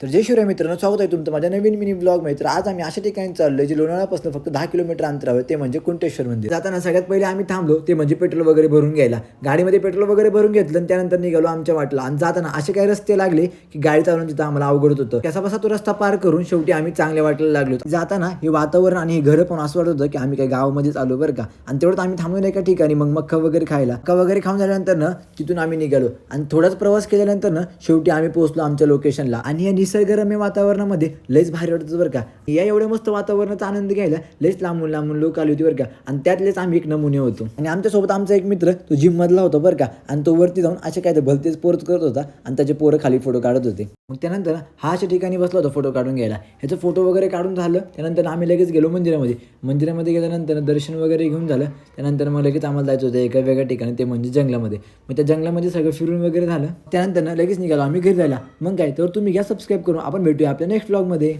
तर जय शिवराय मित्रांनो स्वागत आहे तुमचं माझ्या नवीन मिनी ब्लॉग तर आज आम्ही अशा ठिकाणी चाललो जे लोणावळ्यापासून फक्त दहा किलोमीटर अंतरावर ते म्हणजे कुंटेश्वर मंदिर. जाताना सगळ्यात पहिले आम्ही थांबलो ते म्हणजे पेट्रोल वगैरे भरून घ्यायला. गाडीमध्ये पेट्रोल वगैरे भरून घेतलं आणि त्यानंतर निघालो आमच्या वाटला. आणि जाताना असे काही रस्ते लागले की गाडी चालवून तिथं आम्हाला अवघड होतं कसा बसा तो रस्ता पार करून शेवटी आम्ही चांगल्या वाटायला लागलो. जाताना हे वातावरण आणि हे घरं पण असं वाटत होतं की आम्ही काही गावामध्येच आलो बरं का. आणि तेवढं आम्ही थांबलो एका ठिकाणी मग मक्का वगैरे खायला. मक्का वगैरे खाऊन झाल्यानंतर ना तिथून आम्ही निघालो. आणि थोडाच प्रवास केल्यानंतर ना शेवटी आम्ही पोहोचलो आमच्या लोकेशनला आणि या निसर्गरम्य वातावरणामध्ये लयच भारी वाटत होतं बरं का. या एवढ्या मस्त वातावरणाचा आनंद घ्यायला लयच लांबून लांबून लोक आली होती बरं का. आणि त्यातलेच आम्ही एक नमुने होतो. आणि आमच्यासोबत आमचा एक मित्र तो जिम मधला होता बरं का. आणि तो वरती जाऊन असे काय तर भलतेच पोरच करत होता आणि त्याचे पोरं खाली फोटो काढत होते. मग त्यानंतर हा अशा ठिकाणी बसला होता फोटो काढून घ्यायला. ह्याचा फोटो वगैरे काढून झालं. त्यानंतर आम्ही लगेच गेलो मंदिरामध्ये. मंदिरामध्ये गेल्यानंतर दर्शन वगैरे घेऊन झालं. त्यानंतर मग लगेच आम्हाला जायचं होतं एका वेगळ्या ठिकाणी ते म्हणजे जंगलामध्ये. मग त्या जंगलामध्ये सगळं फिरून वगैरे झालं. त्यानंतर लगेच निघालो आम्ही घरी जायला. मग काय तर तुम्ही घ्या सबस्क्राईब करून आपण भेटूया आपल्या नेक्स्ट ब्लॉगमध्ये